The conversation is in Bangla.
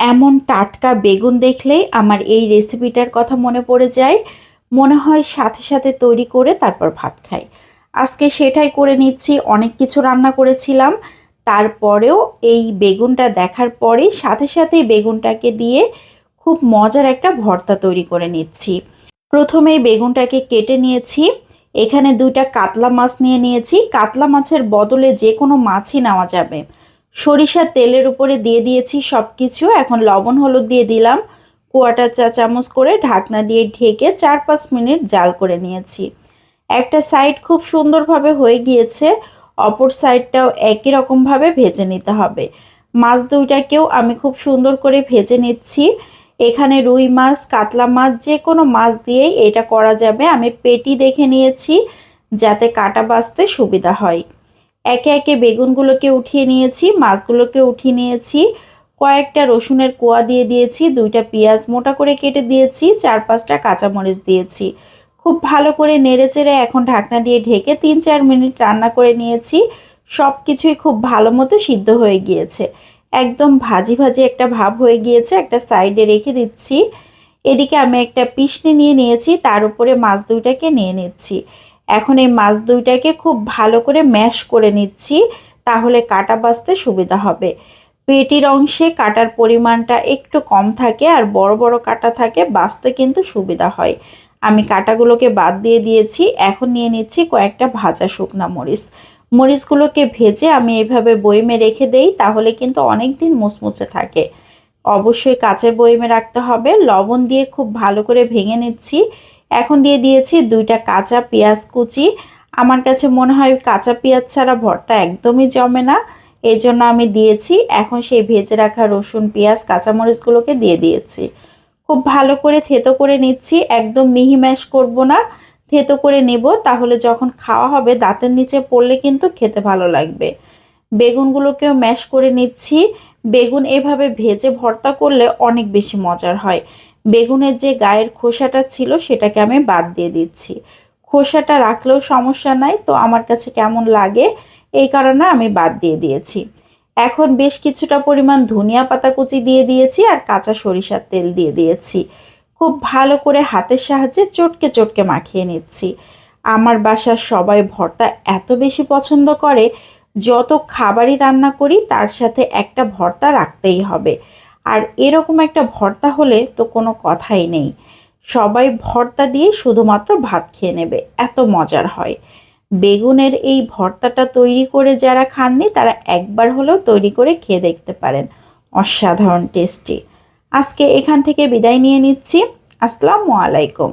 এমন টাটকা বেগুন দেখলেই আমার এই রেসিপিটার কথা মনে পড়ে যায়। মনে হয় সাথে সাথে তৈরি করে তারপর ভাত খাই। আজকে সেটাই করে নিচ্ছি, অনেক কিছু রান্না করেছিলাম। তারপরেও এই বেগুনটা দেখার পরে সাথে সাথেই বেগুনটাকে দিয়ে খুব মজার একটা ভর্তা তৈরি করে নিচ্ছি। প্রথমেই বেগুনটাকে কেটে নিয়েছি। এখানে দুইটা কাতলা মাছ নিয়ে নিয়েছি। কাতলা মাছের বদলে যে কোনো মাছই নেওয়া যাবে। সরিষার তেলের উপরে দিয়ে দিয়েছি সব কিছু এখন লবণ, হলুদ দিয়ে দিলাম। কোয়াটা চা চামচ করে ঢাকনা দিয়ে ঢেকে চার পাঁচ মিনিট জাল করে নিয়েছি। একটা সাইড খুব সুন্দরভাবে হয়ে গিয়েছে, অপর সাইডটাও একই রকমভাবে ভেজে নিতে হবে। মাছ দুইটাকেও আমি খুব সুন্দর করে ভেজে নিচ্ছি। এখানে রুই মাছ, কাতলা মাছ, যে কোনো মাছ দিয়েই এটা করা যাবে। আমি পেটি দেখে নিয়েছি, যাতে কাটা বাছতে সুবিধা হয়। একে একে বেগুনগুলোকে উঠিয়ে নিয়েছি, মাছগুলোকে উঠিয়ে নিয়েছি, কয়েকটা রসুনের কোয়া দিয়ে দিয়েছি, দুইটা পেঁয়াজ মোটা করে কেটে দিয়েছি, চার পাঁচটা কাঁচামরিচ দিয়েছি। খুব ভালো করে নেড়ে চেড়ে এখন ঢাকনা দিয়ে ঢেকে তিন চার মিনিট রান্না করে নিয়েছি। সব কিছুই খুব ভালো মতো সিদ্ধ হয়ে গিয়েছে। একদম ভাজি ভাজি একটা ভাব হয়ে গিয়েছে, একটা সাইডে রেখে দিচ্ছি। এদিকে আমি একটা পিসনি নিয়ে নিয়েছি, তার উপরে মাছ দুইটাকে নিয়ে নিচ্ছি। এখন এই মাছ দুইটাকে খুব ভালো করে ম্যাশ করে নিচ্ছি, তাহলে কাটা বাছতে সুবিধা হবে। পেটির অংশে কাটার পরিমাণটা একটু কম থাকে আর বড় বড় কাটা থাকে বাছতে কিন্তু সুবিধা হয়। আমি কাটাগুলোকে বাদ দিয়ে দিয়েছি, এখন নিয়ে নিচ্ছি কয়েকটা ভাজা শুকনা মরিচ। মরিচগুলোকে ভেজে আমি এভাবে বইমে রেখে দেই, তাহলে কিন্তু অনেক দিন মুচমুচে থাকে। অবশ্যই কাচের বইমে রাখতে হবে। লবণ দিয়ে খুব ভালো করে ভেঙে নিচ্ছি। এখন দিয়ে দিয়েছি দুইটা কাঁচা পেঁয়াজ কুচি। আমার কাছে মনে হয় কাঁচা পেঁয়াজ ছাড়া ভর্তা একদমই জমে না। এই জন্য আমি দিয়েছি এখন সেই ভেজে রাখা রসুন, পেঁয়াজ, কাঁচামরিচগুলোকে দিয়ে দিয়েছি। খুব ভালো করে থেতো করে নিচ্ছি, একদম মিহি ম্যাশ করব না। থেতো করে নেব, তাহলে যখন খাওয়া হবে দাঁতের নিচে পড়লে কিন্তু খেতে ভালো লাগবে। বেগুনগুলোকেও ম্যাশ করে নিচ্ছি। বেগুন এভাবে ভেজে ভর্তা করলে অনেক বেশি মজার হয়। বেগুনের যে গায়ের খোসাটা ছিল সেটাকে আমি বাদ দিয়ে দিচ্ছি। খোসাটা রাখলেও সমস্যা নাই, তো আমার কাছে কেমন লাগে এই কারণে আমি বাদ দিয়ে দিয়েছি। এখন বেশ কিছুটা পরিমাণ ধনিয়া পাতা কুচি দিয়ে দিয়েছি আর কাঁচা সরিষার তেল দিয়ে দিয়েছি। খুব ভালো করে হাতের সাহায্যে চটকে চটকে মাখিয়ে নিচ্ছি। আমার বাসার সবাই ভর্তা এত বেশি পছন্দ করে, যত খাবারই রান্না করি তার সাথে একটা ভর্তা রাখতেই হবে। আর এরকম একটা ভর্তা হলে তো কোনো কথাই নেই। সবাই ভর্তা দিয়ে শুধুমাত্র ভাত খেয়ে নেবে, এত মজার হয়। বেগুনের এই ভর্তাটা তৈরি করে যারা খাননি, তারা একবার হলেও তৈরি করে খেয়ে দেখতে পারেন। অসাধারণ টেস্টি। আজকে এখান থেকে বিদায় নিয়ে নিচ্ছি। আসসালামু আলাইকুম।